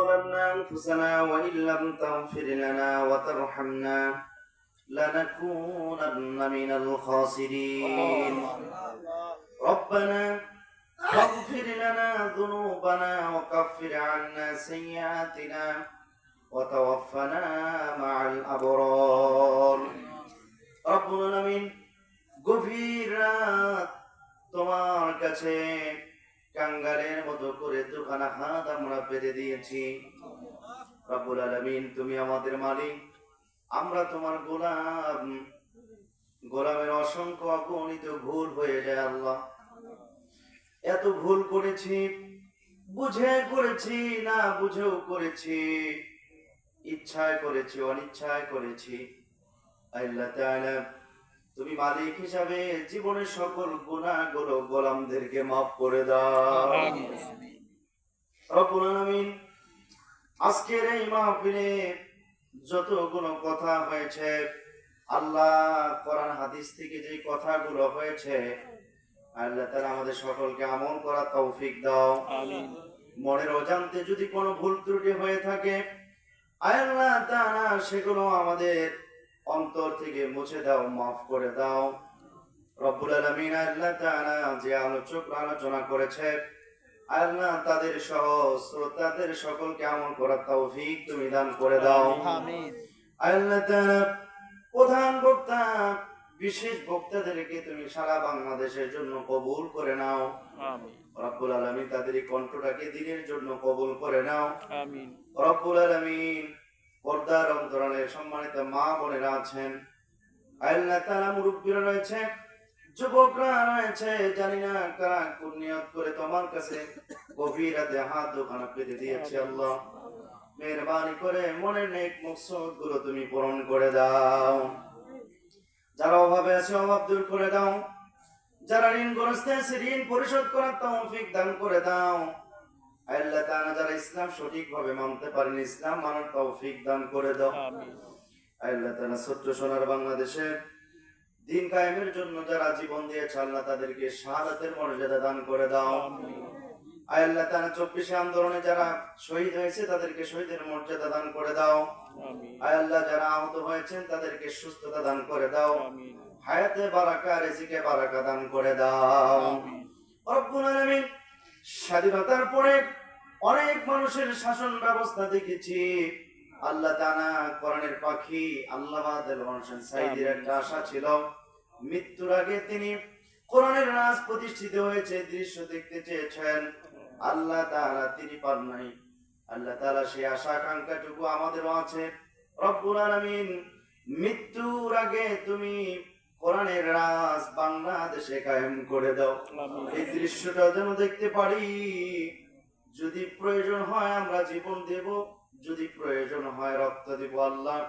ظلمنا أنفسنا وإن لم تغفر لنا وترحمنا لنكونن من الخاسرين ربنا واغفر لنا ذنوبنا وكفر عنا سيئاتنا وتوفنا مع الأبرار ربنا العالمين গভীর রাত তোমার কাছে কাঙ্গালের মতো করে দুখানা হাত আমরা পেতে দিয়েছি। রব্বুল আলামিন, তুমি আমাদের মালিক। আমরা তোমার গোলাম। গোলামের অসংখ্য অগণিত ভুল হয়ে যায় আল্লাহ। এত ভুল করেছি, বুঝে করেছি, না বুঝেও করেছি। ইচ্ছায় করেছি, অনিচ্ছায় করেছি। আল্লাহ তাআলা তুমি মালিক হিসাবে জীবনের সকল গুনাহগুলো গোলামদেরকে মাফ করে দাও। রব্বুল আজকের এই মাহফিলে যতগুলো কথা হয়েছে আল্লাহ কোরআন হাদিস থেকে যে কথাগুলো হয়েছে আল্লাহ তাআলা আমাদের সকলকে আমল করা তৌফিক দাও। মনের অজান্তে যদি কোনো ভুল ত্রুটি হয়ে থাকে আল্লাহ তাআলা সেগুলো আমাদের অন্তর থেকে মুছে দাও মাফ করে দাও। রব্বুল আলামিন আল্লাহ তাআলা যে আলোচক আলোচনা করেছে আল্লাহ তাদের সহ শ্রোতাদের সকলকে আমল করার তৌফিক তুমি দান করে দাও। আল্লাহ তাআলা প্রধান বক্তা বিশেষ বক্তাদেরকে তুমি সারা বাংলাদেশের জন্য কবুল করে নাও। রব্বুল আলামিন তাদের এই কণ্ঠটাকে দিনের জন্য কবুল করে নাও। রব্বুল আলামিন পর্দার অন্তরালের সম্মানিত মা বোনেরা আছেন। তাআলা মুরব্বীরা রয়েছে, যুবকরা রয়েছে, জানি না কারা কোন নিয়ত করে তোমার কাছে গভীর রাতে হাত পেতে দিয়েছে আল্লাহ। মেহরবানি করে নেক মকসদগুলো তুমি পূরণ করে দাও। যারা অভাবে আছে, অভাব দূর করে দাও। যারা ঋণগ্রস্ত আছে, ঋণ পরিশোধ করার তৌফিক দান করে দাও। আল্লাহ তাআলা যারা ইসলাম সঠিকভাবে মানতে পারেন ইসলাম মানার তৌফিক দান করে দাও। আল্লাহ তাআলা ছোট্ট সোনার বাংলাদেশের দিন কায়েমের জন্য যারা জীবন দিয়েছে আল্লাহ তাদেরকে শাহাদাতের মর্যাদা দান করে দাও। আল্লাহ তাআলা চব্বিশে আন্দোলনে যারা শহীদ হয়েছে তাদেরকে শহীদের মর্যাদা দান করে দাও। আয় আল্লাহ যারা আহত হয়েছেন তাদেরকে সুস্থতা দান করে দাও। হায়াতে বারাকা রিজিকে বারাকা দান করে দাও। রব্বুল আলামিন স্বাধীনতার পরে অনেক মানুষের শাসন ব্যবস্থা দেখেছি। আল্লাহ তাআলা কোরআনের পাখি দেলওয়ান হোসেন সাইদির একটা আশা ছিল। মৃত্যুর আগে তিনি কোরআনের রাজ প্রতিষ্ঠিত হয়েছে দৃশ্য দেখতে চেয়েছেন। আল্লাহ তাআলা তিনি পান নাই। আল্লাহ তাআলা সেই আশা আকাঙ্ক্ষাটুকু আমাদেরও আছে। রব্বুল আলামিন মৃত্যুর আগে তুমি কোরআনের রাজ বাংলাদেশে কায়েম করে দাও। এই দৃশ্যটা যেন দেখতে পারি। যদি প্রয়োজন হয় আমরা জীবন দেব যদি প্রয়োজন হয় রক্ত দিব আল্লাহ।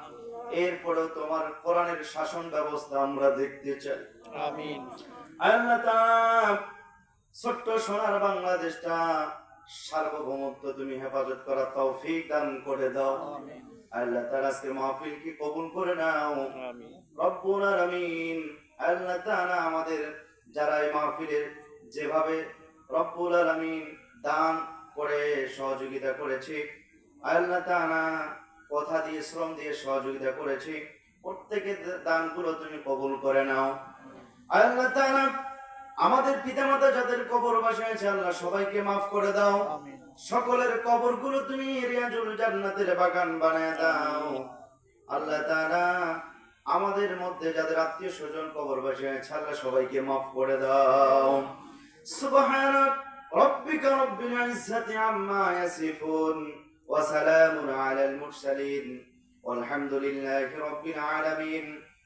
এরপরেও তোমার কোরআনের শাসন ব্যবস্থা আমরা দেখতে চাই। আল্লাহ তাআলা ছোট্ট সোনার বাংলাদেশটা সার্বভৌমত্ব তুমি হেফাজত করার তৌফিক দান করে দাও। আল্লাহ তাআলা আজকে মাহফিল কি কবুল করে নাও? রব্বুল আলামিন। আল্লাহ তাআলা আমাদের যারা এই মাহফিলের যেভাবে রব্বুল আলামিন দান করে সহযোগিতা করেছি আল্লাহ তাআলা কথা দিয়ে শ্রম দিয়ে সহযোগিতা করেছি প্রত্যেকের দানগুলো তুমি কবুল করে নাও। আল্লাহ তাআলা আমাদের পিতামাতা যাদের কবর বাসায় আল্লাহ সবাইকে মাফ করে দাও সকলের কবরগুলো তুমি রিয়াজুল জান্নাতের বাগান বানায় দাও আল্লাহ তাআলা আমাদের মধ্যে যাদের আত্মীয় স্বজন কবর বাসী আছে আল্লাহ সবাইকে মাফ করে দাও সুবহানাক রব্বিকা রব্বিল ইজ্জাতি আম্মা ইয়াসিফুন ওয়া সালামুন আলাল মুরসালিন والحمد لله رب العالمين